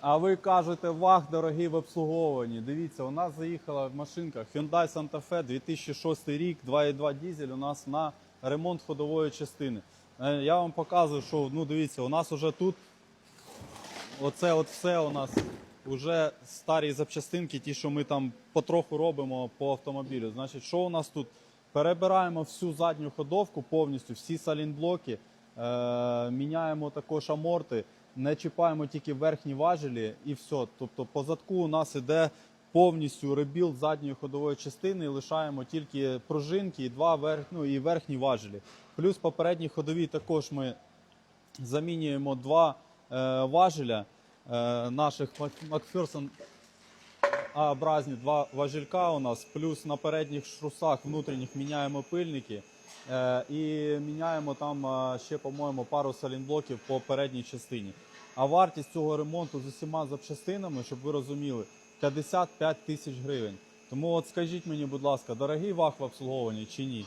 А ви кажете, вах, дорогий в обслуговуванні. Дивіться, у нас заїхала машинка Hyundai Santa Fe 2006 рік, 2.2 дізель у нас на ремонт ходової частини. Е, Я вам показую, що ну дивіться, у нас вже тут оце от все у нас вже старі запчастинки, ті, що ми там потроху робимо по автомобілю. Значить, що у нас тут? Перебираємо всю задню ходовку повністю, всі салінблоки, міняємо також аморти, не чіпаємо тільки верхні важелі і все. Тобто по задку у нас іде повністю ребілд задньої ходової частини, лишаємо тільки пружинки і два верх, ну, і верхні важелі. Плюс попередні ходові також ми замінюємо два е, важеля е, наших Макферсон А-образні два важелька у нас, плюс на передніх шрусах внутрішніх міняємо пильники е, і міняємо там е, ще, по-моєму, пару салінблоків по передній частині. А вартість цього ремонту з усіма запчастинами, щоб ви розуміли, 55 тисяч гривень. Тому от скажіть мені, будь ласка, дорогий вах в обслуговуванні чи ні?